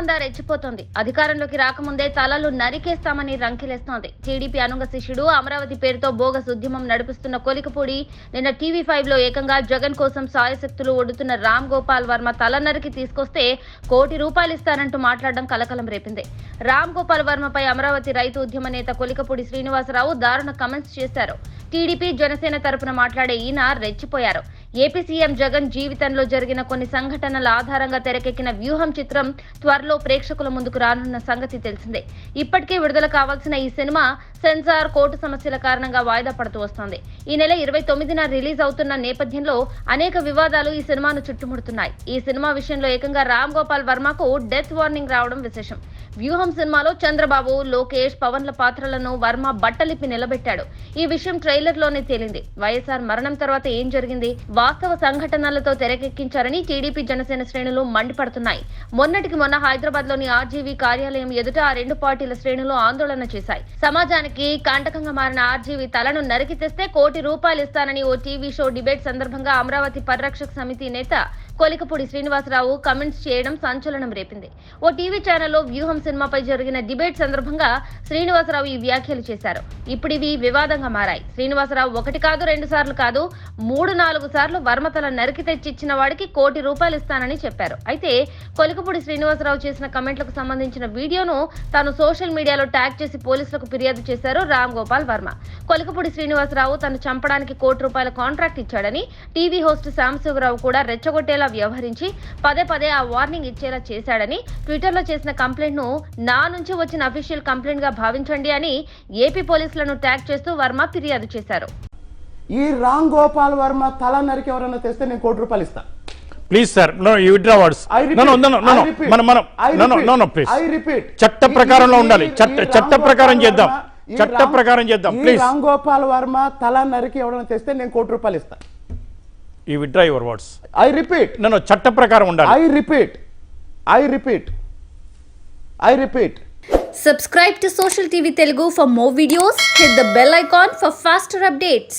మందా రెచ్చిపోతోంది. అధికారంలోకి రాకముందే తలలు నరికేస్తామని రంకెలేస్తోంది. టీడీపీ అనుంగ శిష్యుడు అమరావతి పేరుతో బోగస్ ఉద్యమం నడిపిస్తున్న కొలికపూడి నిన్న టీవీ ఫైవ్లో ఏకంగా జగన్ కోసం సాయశక్తులు ఒడుతున్న రామ్ గోపాల్ వర్మ తల నరికి తీసుకొస్తే కోటి రూపాయలు ఇస్తానంటూ మాట్లాడడం కలకలం రేపింది. రామ్ గోపాల్ వర్మపై అమరావతి రైతు ఉద్యమ నేత కొలికపూడి శ్రీనివాసరావు దారుణ కమెంట్స్ చేశారు. టీడీపీ జనసేన తరపున మాట్లాడే ఈయన రెచ్చిపోయారు. ఏపీ సీఎం జగన్ జీవితంలో జరిగిన కొన్ని సంఘటనల ఆధారంగా తెరకెక్కిన వ్యూహం చిత్రం త్వరలో ప్రేక్షకుల ముందుకు రానున్న సంగతి తెలిసిందే. ఇప్పటికే విడుదల కావాల్సిన ఈ సినిమా సెన్సార్ కోర్టు సమస్యల కారణంగా వాయిదా పడుతూ వస్తోంది. ఈ నెల ఇరవై తొమ్మిదిన రిలీజ్ అవుతున్న నేపథ్యంలో అనేక వివాదాలు ఈ సినిమాను చుట్టుముడుతున్నాయి. ఈ సినిమా విషయంలో ఏకంగా రామ్ గోపాల్ వర్మకు డెత్ వార్నింగ్ రావడం విశేషం. వ్యూహం సినిమాలో చంద్రబాబు లోకేష్ పవన్ల పాత్రలను వర్మ బట్టలిప్పి నిలబెట్టాడు. ఈ విషయం ట్రైలర్లోనే తేలింది. వైఎస్ఆర్ మరణం తర్వాత ఏం జరిగింది? వాస్తవ సంఘటనలతో తెరకెక్కించారని టీడీపీ జనసేన శ్రేణులు మండిపడుతున్నాయి. మొన్నటికి మొన్న హైదరాబాద్లోని ఆర్జీవీ కార్యాలయం ఎదుట ఆ రెండు పార్టీల శ్రేణులు ఆందోళన చేశాయి. సమాజానికి కాంటకంగా మారిన ఆర్జీవీ తలను నరికి తెస్తే కోటి రూపాయలు ఇస్తానని ఓ టీవీ షో డిబేట్ సందర్భంగా అమరావతి పరిరక్షక సమితి నేత కొలికపూడి శ్రీనివాసరావు కమెంట్స్ చేయడం సంచలనం రేపింది. ఓ టీవీ ఛానల్లో వ్యూహం సినిమాపై జరిగిన డిబేట్ సందర్భంగా శ్రీనివాసరావు ఈ వ్యాఖ్యలు చేశారు. ఇప్పుడు ఇవి వివాదంగా మారాయి. శ్రీనివాసరావు ఒకటి కాదు రెండు సార్లు కాదు మూడు నాలుగు సార్లు వర్మతల నరికి తెచ్చిచ్చిన వాడికి కోటి రూపాయలు ఇస్తానని చెప్పారు. అయితే కొలికపూడి శ్రీనివాసరావు చేసిన కమెంట్లకు సంబంధించిన వీడియోను తాను సోషల్ మీడియాలో ట్యాగ్ చేసి పోలీసులకు ఫిర్యాదు చేశారు రామ్ గోపాల్ వర్మ. కొలికపూడి శ్రీనివాసరావు తను చంపడానికి కోటి రూపాయల కాంట్రాక్ట్ ఇచ్చాడని టీవీ హోస్ట్ సాంబశివరావు కూడా రెచ్చగొట్టేలా వ్యవహరించి పదే పదే ఆ వార్నింగ్ ఇచ్చేలా చేశాడని ట్విట్టర్లో చేసిన కంప్లైంట్ను నా నుంచి వచ్చిన అఫీషియల్ కంప్లైంట్గా భావించండి అని ఏపీ పోలీసులను ట్యాగ్ చేస్తూ వర్మ ఫిర్యాదు చేశారు. ఈ రామ్ గోపాల్ వర్మ తల నరికి ఎవరైనా తెస్తే నేను కోటి రూపాయలు ఇస్తా. Please sir no you withdraw words. No no no మనం మనం no no no please I repeat. చట్ట ప్రకారంలో ఉండాలి. చట్ట చట్ట ప్రకారం చేద్దాం. చట్ట ప్రకారం చేద్దాం ప్లీజ్ రామ్ గోపాల్ వర్మ తల నరికి ఎవరైనా తెస్తే నేను కోటి రూపాయలు ఇస్తా. You withdraw your words I repeat no no చట్ట ప్రకారం ఉండాలి I repeat I repeat I repeat Subscribe to Social TV Telugu for more videos. Hit the bell icon for faster updates.